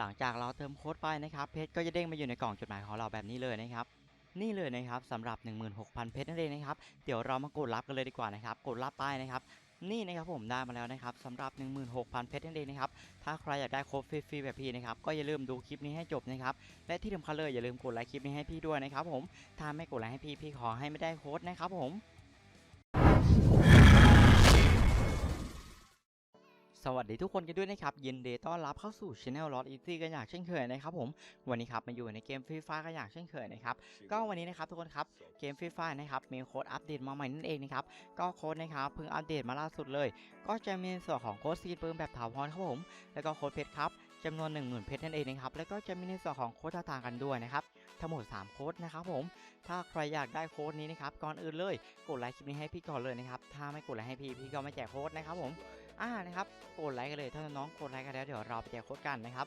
หลังจากเราเติมโค้ดไปนะครับเพชรก็จะเด้งมาอยู่ในกล่องจดหมายของเราแบบนี้เลยนะครับนี่เลยนะครับสำหรับ 16,000 เพชรนั่นเองนะครับเดี๋ยวเรามากดรับกันเลยดีกว่านะครับกดรับไปนะครับนี่นะครับผมได้มาแล้วนะครับสำหรับ 16,000 เพชรนั่นเองนะครับถ้าใครอยากได้โค้ดฟรีๆแบบพี่นะครับก็อย่าลืมดูคลิปนี้ให้จบนะครับและที่สำคัญเลยอย่าลืมกดไลค์คลิปนี้ให้พี่ด้วยนะครับผมถ้าไม่กดไลค์ให้พี่พี่ขอให้ไม่ได้โค้ดนะครับผม สวัสดีทุกคนกันด้วยนะครับยินดีต้อนรับเข้าสู่ช anel Lost Easy กันอย่างเช่นเคยนะครับผมวันนี้ครับมาอยู่ในเกมฟรีไฟกันอย่างเช่นเคยนะครับก็วันนี้นะครับทุกคนครับเกมฟรีไฟนะครับมีโค้ดอัปเดตมาใหม่นั่นเองนะครับก็โค้ดนะครับเพิ่งอัปเดตมาล่าสุดเลย ก็จะมีส่วนของโค้ดซีดปืนแบบถาวรครับผมแล้วก็โค้ดเพชรครับ จำนวน 10,000 เพชรนั่นเองนะครับ แล้วก็จะมีในส่วนของโค้ดท่าทางกันด้วยนะครับ ทั้งหมด 3 โค้ดนะครับผม ถ้าใครอยากได้โค้ดนี้นะครับ ก่อนอื่นเลย กดไลค์คลิปนี้ให้พี่ก่อนเลยนะครับ ถ้าไม่กดไลค์ให้พี่ พี่ก็ไม่แจกโค้ดนะครับผม อ่า นะครับ กดไลค์กันเลยถ้าน้องกดไลค์กันแล้วเดี๋ยวเราไปแจกโค้ดกันนะครับ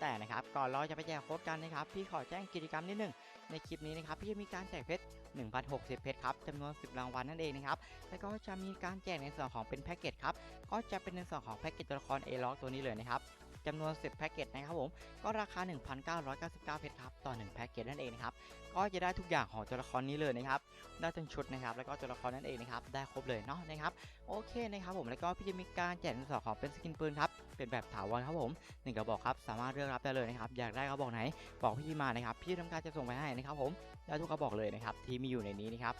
แต่นะครับ ก่อนเราจะไปแจกโค้ดกันนะครับ พี่ขอแจ้งกิจกรรมนิดหนึง ในคลิปนี้นะครับ พี่จะมีการแจกเพชร1,060 เพชรครับจำนวน 10 รางวัลนั่นเองนะครับ แล้วก็จะมีการแจกในส่วนของเป็นแพ็กเกจครับ ก็จะเป็นในส่วนของแพ็กเกจตัวละคร A ล็อกตัวนี้เลยนะครับ จำนวน 10 แพ็กเกจนะครับผม ก็ราคา 1,999 เพชรครับ ต่อ 1 แพ็กเกจนั่นเองนะครับ ก็จะได้ทุกอย่างของตัวละครนี้เลยนะครับ ได้ทั้งชุดนะครับ แล้วก็ตัวละครนั่นเองนะครับ ได้ครบเลยเนาะนะครับ โอเคนะครับผม แล้วก็พี่จะมีการแจกในส่วนของเป็นสกินปืนครับ เป็นแบบถาวรครับผมหนึ่งกระบอกครับ สามารถเลือกรับได้เลยนะครับ อยากได้กระบอกไหน บอกพี่มานะครับ พี่ทำการจะส่งไปให้นะครับผม ได้ทุกกระบอกเลยนะครับ ที่มีอยู่ในนี้นะครับ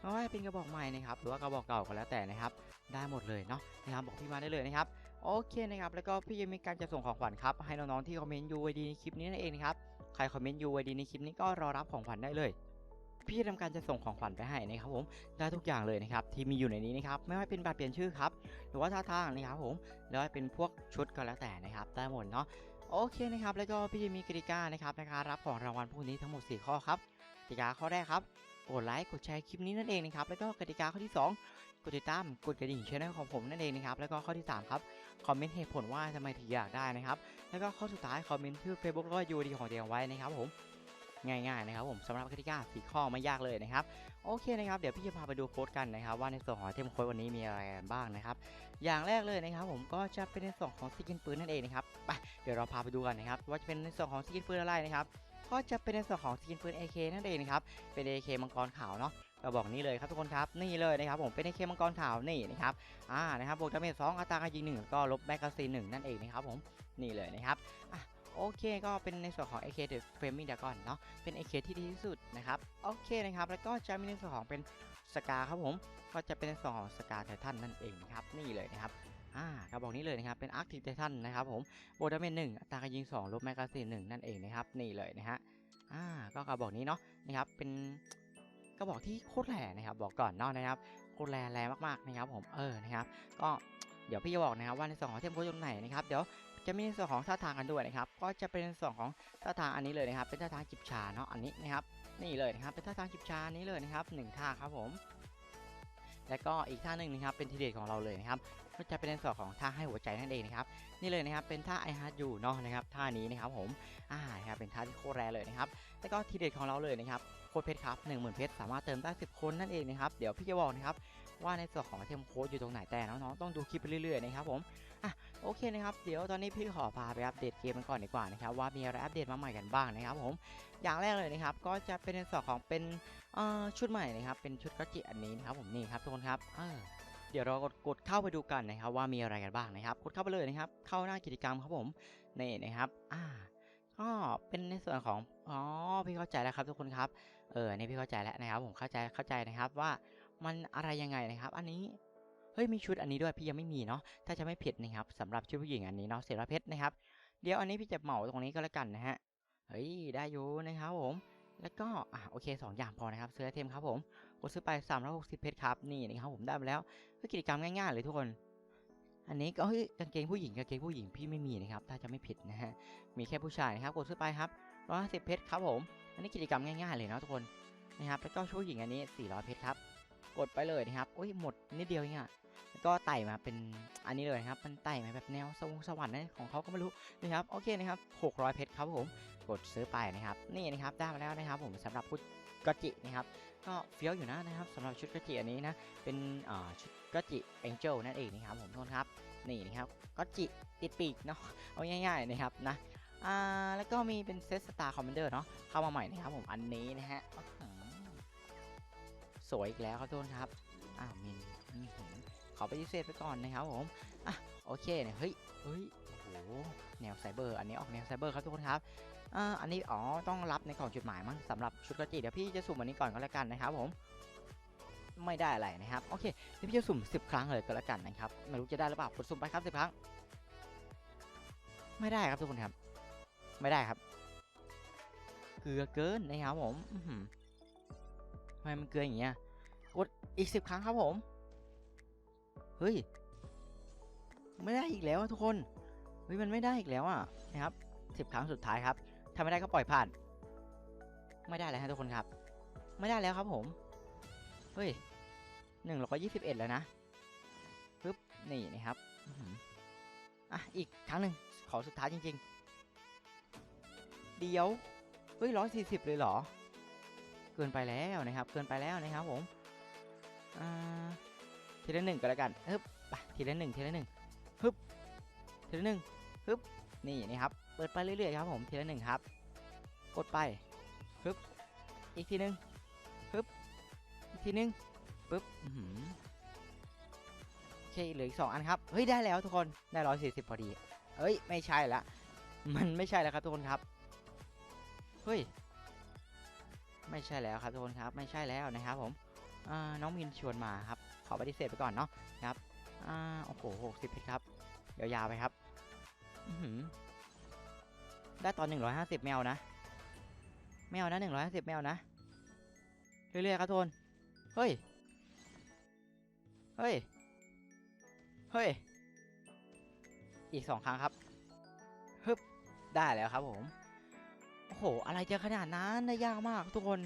ไม่ว่าจะเป็นกระบอกใหม่นะครับหรือว่ากระบอกเก่าก็แล้วแต่นะครับ ได้หมดเลยเนาะนะครับบอกพี่มาได้เลยนะครับ โอเคนะครับ แล้วก็พี่ยังมีการจะส่งของขวัญครับ ให้น้องๆที่คอมเมนต์ UID ในคลิปนี้นั่นเองนะครับ ใครคอมเมนต์ UID ในคลิปนี้ก็รอรับของขวัญได้เลย พี่ทำการจะส่งของขวัญไปให้นะครับผมได้ทุกอย่างเลยนะครับที่มีอยู่ในนี้นะครับไม่ว่าเป็นบัตรเปลี่ยนชื่อครับหรือว่าท่าทางนะครับผมแล้วเป็นพวกชุดก็แล้วแต่นะครับได้หมดเนาะโอเคนะครับแล้วก็พี่จะมีกติกานะครับในการรับของรางวัลพวกนี้ทั้งหมด 4 ข้อครับกติกาข้อแรกครับกดไลค์กดแชร์คลิปนี้นั่นเองนะครับแล้วก็กติกาข้อที่ 2 กดติดตามกดกระดิ่งช่องของผมนั่นเองนะครับแล้วก็ข้อที่ 3 ครับคอมเมนต์เหตุผลว่าทำไมถึงอยากได้นะครับ แล้วก็ข้อสุดท้ายคอมเมนต์ชื่อ Facebook แล้วก็ UID ของตัวเองไว้นะครับผมง่ายๆนะครับผมสำหรับกติกาสีข้อไม่ยากเลยนะครับโอเคนะครับเดี๋ยวพี่จะพาไปดูโค้ดกันนะครับว่าในส่วนของเทมโค้ดวันนี้มีอะไรกันบ้างนะครับอย่างแรกเลยนะครับผมก็จะเป็นในส่วนของสกินปืนนั่นเองนะครับไปเดี๋ยวเราพาไปดูกันนะครับว่าจะเป็นในส่วนของสกินปืนอะไรนะครับก็จะเป็นในส่วนของสกินปืน AK นั่นเองนะครับเป็น AK มังกรขาวเนาะ กระบอกนี้เลยครับทุกคนครับนี่เลยนะครับผมเป็น AK มังกรขาวนี่นะครับอ่านะครับบวกดาเมจสองอัตราการยิงหนึ่งก็ลบแมกกาซีนหนึ่งนั่นเองนะครับผมนี่เลยนะครับอะโอเคก็เป็นในส่วนของ AK The Flaming Dragon เนาะเป็น AK ที่ดีที่สุดนะครับโอเคนะครับแล้วก็จะมีในส่วนของเป็นสกาครับผมก็จะเป็นในส่วนของสกาไททันนั่นเองครับนี่เลยนะครับอ่ากระบอกนี้เลยนะครับเป็นอาร์คติไททันนะครับผมโบดาเมนหนึ่งอัตราการยิง2ลบแมกกาซีนหนึ่งนั่นเองนะครับนี่เลยนะฮะอ่าก็กระบอกนี้เนาะนะครับเป็น กระบอกที่โคตรแหล่นะครับ บอกก่อนนอกนะครับโคตรแหล่แรงมากๆนะครับ ผมเออนะครับ ก็เดี๋ยวพี่จะบอกนะครับว่าในส่วนของเทมโพตรงไหนนะครับเดี๋ยวจะมีในส่วนของท่าทางกันด้วยนะครับ ก็จะเป็นส่วนของท่าทางอันนี้เลยนะครับ เป็นท่าทางจิบชาเนาะอันนี้นะครับนี่เลยนะครับเป็นท่าทางจิบชานี้เลยนะครับหนึ่งท่าครับผม และก็อีกท่าหนึ่งนะครับเป็นทีเด็ดของเราเลยนะครับก็จะเป็นในส่วนของท่าให้หัวใจนั่นเองนะครับนี่เลยนะครับเป็นท่า I heart you เนาะนะครับท่านี้นะครับผมอ่านะครับเป็นท่าที่โคตรแรงเลยนะครับแล้วก็ทีเด็ดของเราเลยนะครับโค้ดเพชรครับหนึ่งหมื่นเพชรสามารถเติมได้สิบคนนั่นเองนะครับเดี๋ยวพี่จะบอกนะครับว่าในส่วนของเทมโค้ดอยู่ตรงไหนแต่น้องๆต้องดูคลิปไปเรื่อยๆนะครับผมอะ โอเคนะครับเดี๋ยวตอนนี้พี่ขอพาไปอัปเดตเกมกันก่อนดีกว่านะครับว่ามีอะไรอัปเดตมาใหม่กันบ้างนะครับผมอย่างแรกเลยนะครับก็จะเป็นในส่วนของเป็นชุดใหม่นะครับเป็นชุดกัจจิอันนี้นะครับผมนี่ครับทุกคนครับเดี๋ยวเรากดกดเข้าไปดูกันนะครับว่ามีอะไรกันบ้างนะครับกดเข้าไปเลยนะครับเข้าหน้ากิจกรรมครับผมนี่นะครับอ่าก็เป็นในส่วนของอ๋อพี่เข้าใจแล้วครับทุกคนครับเออนี่พี่เข้าใจแล้วนะครับผมเข้าใจเข้าใจนะครับว่ามันอะไรยังไงนะครับ อันนี้ ฮ้ยมีชุดอันนี้ด้วยพี่ยังไม่มีเนาะถ้าจะไม่ผิดนะครับสำหรับชุดผู้หญิงอันนี้เนาะเสร็จแล้วเพชรนะครับเดี๋ยวอันนี้พี่จะเหมาตรงนี้ก็แล้วกันนะฮะเฮ้ยได้อยู่นะครับผมแล้วก็อะโอเคสองอย่างพอนะครับซื้อไอเทมครับผมกดซื้อไป 360 เพชรครับนี่นะครับผมได้มาแล้วเพื่อกิจกรรมง่ายๆเลยทุกคน อันนี้ก็เฮ้ยกางเกงผู้หญิงกางเกงผู้หญิงพี่ไม่มีนะครับถ้าจะไม่ผิดนะฮะมีแค่ผู้ชายนะครับกดซื้อไปครับ150เพชรครับผม อันนี้กิจกรรมง่ายๆเลยเนาะทุกคนนะครับแล้วก็ชุดหญิงอันนี้ 400 เพชรครับ กดไปเลยนะครับโอ้ยหมดนิดเดียวเองอะ ก็ไต่มาเป็นอันนี้เลยครับมันไต่มาแบบแนวสวงสวรรค์นะของเขาก็ไม่รู้นะครับโอเคนะครับ600 เพชรครับผมกดซื้อไปนะครับนี่นะครับได้มาแล้วนะครับผมสำหรับชุดกจินะครับก็เฟี้ยวอยู่นะนะครับสำหรับชุดกจิอันนี้นะเป็นอ่าชุดกจิเอ็นเจลนั่นเองนะครับผมทุกคนครับนี่นะครับกจิติดปีกเนาะเอาง่ายๆนะครับนะอ่าแล้วก็มีเป็นเซตสตาร์คอมมานเดอร์เนาะเข้ามาใหม่นะครับผมอันนี้นะฮะสวยอีกแล้วครับทุกคนครับอ้าวมิน ขอปฏิเสธไปก่อนนะครับผมอะโอเคเนี่ยเฮ้ยเฮ้ยโอ้โหแนวไซเบอร์อันนี้ออกแนวไซเบอร์ครับทุกคนครับอ่าอันนี้อ๋อต้องรับในกล่องจุดหมายมั้งสำหรับชุดกระจีเดี๋ยวพี่จะสุ่มอันนี้ก่อนก็แล้วกันนะครับผมไม่ได้อะไรนะครับโอเคเดี๋ยวพี่จะสุ่ม 10 ครั้งเลยก็แล้วกันนะครับไม่รู้จะได้หรือเปล่ากดสุ่มไปครับ 10 ครั้ง ไม่ได้ครับทุกคนครับ ไม่ได้ครับเกลือเกินนะครับผมทำไมมันเกลืออย่างเงี้ยกดอีก 10 ครั้งครับผม เฮ้ย ไม่ได้อีกแล้วทุกคน เฮ้ยมันไม่ได้อีกแล้วอะนะครับ10ครั้งสุดท้ายครับ ถ้าไม่ได้ก็ปล่อยผ่าน ไม่ได้แล้วฮะทุกคนครับ ไม่ได้แล้วครับผม เฮ้ยหนึ่งร้อยยี่สิบเอ็ดแล้วนะปึ๊บ นี่นะครับอะ อีกครั้งหนึ่งขอสุดท้ายจริง ๆ เดียว เฮ้ยร้อยสี่สิบเลยเหรอ เกินไปแล้วนะครับ เกินไปแล้วนะครับผม อ่า ทีละหนึ่งก็แล้วกันฮึบไปทีละหนึ่งทีละหนึ่งฮึบทีละหนึ่งฮึบนี่นะครับเปิดไปเรื่อยๆครับผมทีละหนึ่งครับ กดไปฮึบอีกทีหนึ่งฮึบอีกทีหนึ่งปึ๊บอื้อหือโอเคเหลืออีกสองอันครับเฮ้ยได้แล้วทุกคนได้ร้อยสี่สิบพอดีเอ้ยไม่ใช่ละมันไม่ใช่แล้วครับทุกคนครับเฮ้ยไม่ใช่แล้วครับทุกคนครับ ไม่ใช่แล้วนะครับผม น้องมินชวนมาครับ ขอปฏิเสธไปก่อนเนาะนะครับอ่าโอ้โหหกสิบเพชรครับเดี๋ยวยาวไปครับได้ตอนหนึ่งร้อยห้าสิบแมวนะแมวนะหนึ่งร้อยห้าสิบแมวนะเรื่อยๆครับทุกคนเฮ้ยเฮ้ยเฮ้ยอีกสองครั้งครับฮึบได้แล้วครับผมโอ้โหอะไรจะขนาดนั้นได้ยากมากทุกคน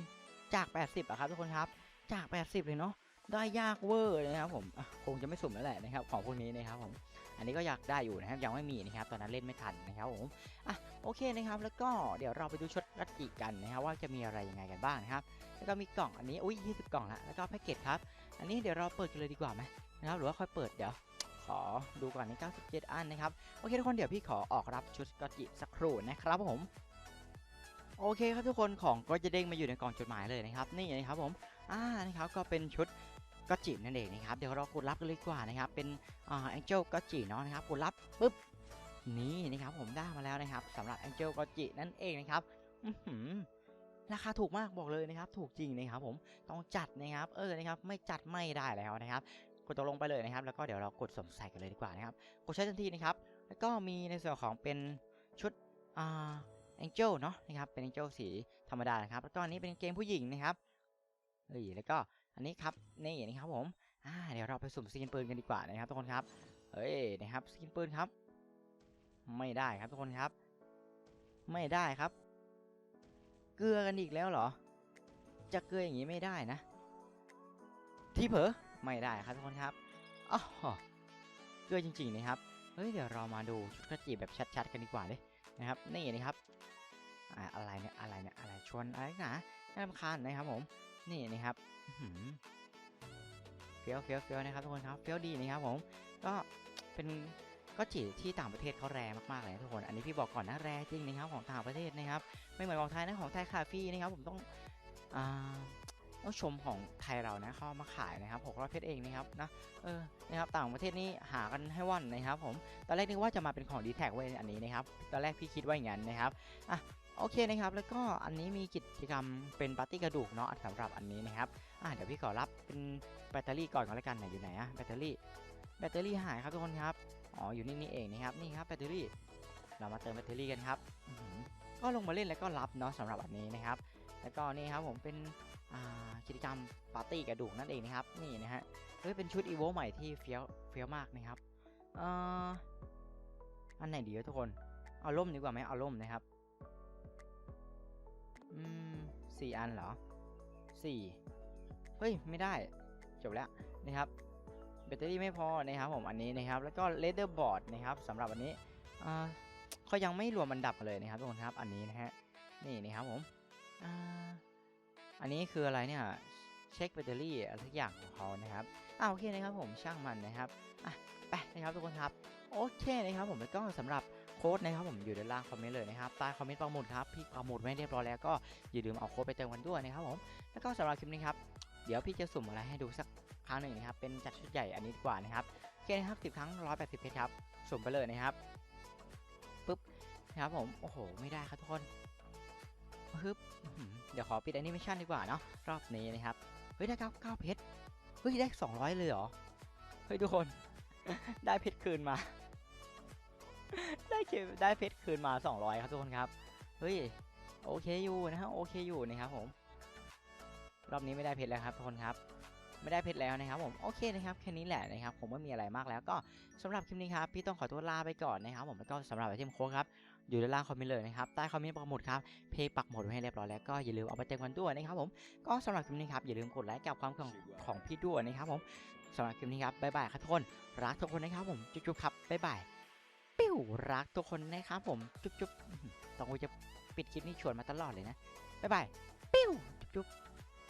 จาก 80อะครับทุกคนครับ จาก 80 เลยเนาะได้ยากเวอร์นะครับผมคงจะไม่สุ่มแล้วแหละนะครับของพวกนี้นะครับผมอันนี้ก็อยากได้อยู่นะครับยังไม่มีนะครับตอนนั้นเล่นไม่ทันนะครับผมอะโอเคนะครับ แล้วก็เดี๋ยวเราไปดูชุดกัตจิกันนะครับว่าจะมีอะไรยังไงกันบ้างนะครับแล้วก็มีกล่องอันนี้อุ้ย20 กล่องละแล้วก็แพ็กเกจครับอันนี้เดี๋ยวเราเปิดกันเลยดีกว่าไหมนะครับหรือว่าค่อยเปิดเดี๋ยวขอดูก่อนใน97 อันนะครับโอเคทุกคนเดี๋ยวพี่ขอออกรับชุดกตจิสักครู่นะครับผมโอเคครับทุกคนของก็จะเด้งมาอยู่ในกล่องจดหมายเลยนะครับนี่นะครับผมอ่านะครับก็เป็นชุดกัตจินั่นเองนะครับ เดี๋ยวเรากดรับกันเลยดีกว่านะครับ เป็นอ่าแองเจิลกัตจิเนาะนะครับกดรับปุ๊บนี่นะครับผมได้มาแล้วนะครับสำหรับ Angel g o j i นั่นเองนะครับอื้อหือราคาถูกมากบอกเลยนะครับ ถูกจริงนะครับ ผมต้องจัดนะครับ เออนะครับ ไม่จัดไม่ได้แล้วนะครับกดตกลงไปเลยนะครับ แล้วก็เดี๋ยวเรากดสมใส่กันเลยดีกว่านะครับ กดใช้ทันทีนะครับ แล้วก็มีในส่วนของเป็นชุดอ่า Angel เนาะนะครับเป็น Angel สีธรรมดานะครับแล้วก็อันนี้เป็นเกมผู้หญิงนะครับ เฮ้ยแล้วก็อันนี้ครับนี่นะครับผมอ่าเดี๋ยวเราไปสุ่มสกินปืนกันดีกว่านะครับทุกคนครับเฮ้ยนะครับสกินปืนครับ ไม่ได้ครับทุกคนครับ ไม่ได้ครับ เกลือกันอีกแล้วเหรอ จะเกลืออย่างนี้ไม่ได้นะ ที่เผลอไม่ได้ครับทุกคนครับอ๋อเกลือจริงๆนะครับเฮ้ยเดี๋ยวเรามาดูชุดกระจีบแบบชัดๆกันดีกว่าเลยนะครับนี่นะครับอะไรเนี่ยอะไรเนี่ยอะไรชวนอะไรนะน่ารำคาญนะครับผม นี่นะครับอื้อหือเฟี้ยวเฟี้ยวเฟี้ยวนะครับทุกคนครับเฟี้ยวดีนะครับผม ก็เป็นก็จีที่ต่างประเทศเขาแรงมากๆเลยนะทุกคน อันนี้พี่บอกก่อนนะแรงจริงนะครับของต่างประเทศนะครับ ไม่เหมือนของไทยนะของไทยคาฟี่นะครับผมต้องอ่าต้องชมของไทยเรานะเข้ามาขายนะครับ600เพชรเองนะครับนะเออนะครับต่างประเทศนี่หากันให้ว่อนนะครับผมตอนแรกนึกว่าจะมาเป็นของดีแท็กไว้อันนี้นะครับตอนแรกพี่คิดว่าอย่างนั้นนะครับอะ โอเคนะครับ แล้วก็อันนี้มีกิจกรรมเป็นปาร์ตี้กระดูกเนาะสำหรับอันนี้นะครับอะเดี๋ยวพี่ขอรับเป็นแบตเตอรี่ก่อนก็แล้วกันไหนอยู่ไหนอะแบตเตอรี่แบตเตอรี่หายครับทุกคนครับอ๋ออยู่นี่นี่เองนะครับนี่ครับแบตเตอรี่ เรามาเติมแบตเตอรี่กันครับก็ลงมาเล่นแล้วก็รับเนาะสำหรับอันนี้นะครับ แล้วก็นี่ครับผมเป็นอ่ากิจกรรมปาร์ตี้กระดูกนั่นเองนะครับนี่นะฮะเฮ้ยเป็นชุดอีโวใหม่ที่เฟี้ยวเฟี้ยวมากนะครับอ่ออันไหนดีวะทุกคนเอาล่มดีกว่าไหมเอาล่มนะครับ อืมสี่อันเหรอสี่เฮ้ย ไม่ได้ จบแล้วนะครับแบตเตอรี่ไม่พอนะครับผมอันนี้นะครับ แล้วก็เลเดอร์บอร์ดนะครับสำหรับอันนี้อ่าเขายังไม่รวมมันดับเลยนะครับทุกคนครับอันนี้นะฮะนี่นะครับผมอ่าอันนี้คืออะไรเนี่ยเช็คแบตเตอรี่อะไรทุกอย่างของเขานะครับอ่าโอเคนะครับผมช่างมันนะครับอะไปนะครับทุกคนครับโอเคนะครับผมแล้วก็สำหรับ ค้ดนะครับผมอยู่ด้านล่างคอมเมนต์เลยนะครับใต้คอมเมนต์ปักหมุดครับพี่ปักหมุดไว้เรียบร้อยแล้วก็อย่าลืมเอาโค้ดไปเติมกันด้วยนะครับผมแล้วก็สำหรับคลิปนี้ครับเดี๋ยวพี่จะสุ่มอะไรให้ดูสักครั้งหนึ่งนะครับเป็นจัดชุดใหญ่อันนี้ดีกว่านะครับโอเคนะครับสิบครั้งร้อยแปดสิบเพชรครับสุ่มไปเลยนะครับปุ๊บนะครับผมโอ้โหไม่ได้ครับทุกคนฮึบเดี๋ยวขอปิดแอนิเมชันดีกว่าเนาะรอบนี้นะครับเฮ้ยได้เก้าเก้าเพชรเฮ้ยได้สองร้อยเลยเหรอเฮ้ยทุกคนได้เพชรคืนมา ได้เคได้เพชรคืนมา 200 ครับทุกคนครับ เฮ้ย โอเคอยู่นะฮะ โอเคอยู่นะครับผม รอบนี้ไม่ได้เพชรแล้วครับทุกคนครับ ไม่ได้เพชรแล้วนะครับผม โอเคนะครับ แค่นี้แหละนะครับ ผมไม่มีอะไรมากแล้ว ก็สำหรับคลิปนี้ครับ พี่ต้องขอตัวลาไปก่อนนะครับ ผม แล้วก็สำหรับไอเทมโค้ดครับ อยู่ด้านล่างคอมเมนต์เลยนะครับ ใต้คอมเมนต์ปักหมุดครับ เพย์ปักหมุดไว้ให้เรียบร้อยแล้ว ก็อย่าลืมเอาไปแจ้งกันด้วยนะครับผม ก็สำหรับคลิปนี้ครับอย่าลืมกดไลค์กับความของของพี่ด้วยนะครับผมสำหรับคลิปนี้ครับบ๊ายบายครับทุกคน รักทุกคนนะครับผม จุ๊บๆครับบ๊ายบาย ปิ้วรักทุกคนนะครับผม จุ๊บจุ๊บต้องกูจะปิดคลิปนี้ชวนมาตลอดเลยนะ บ๊ายบาย ปิ้วจุ๊บ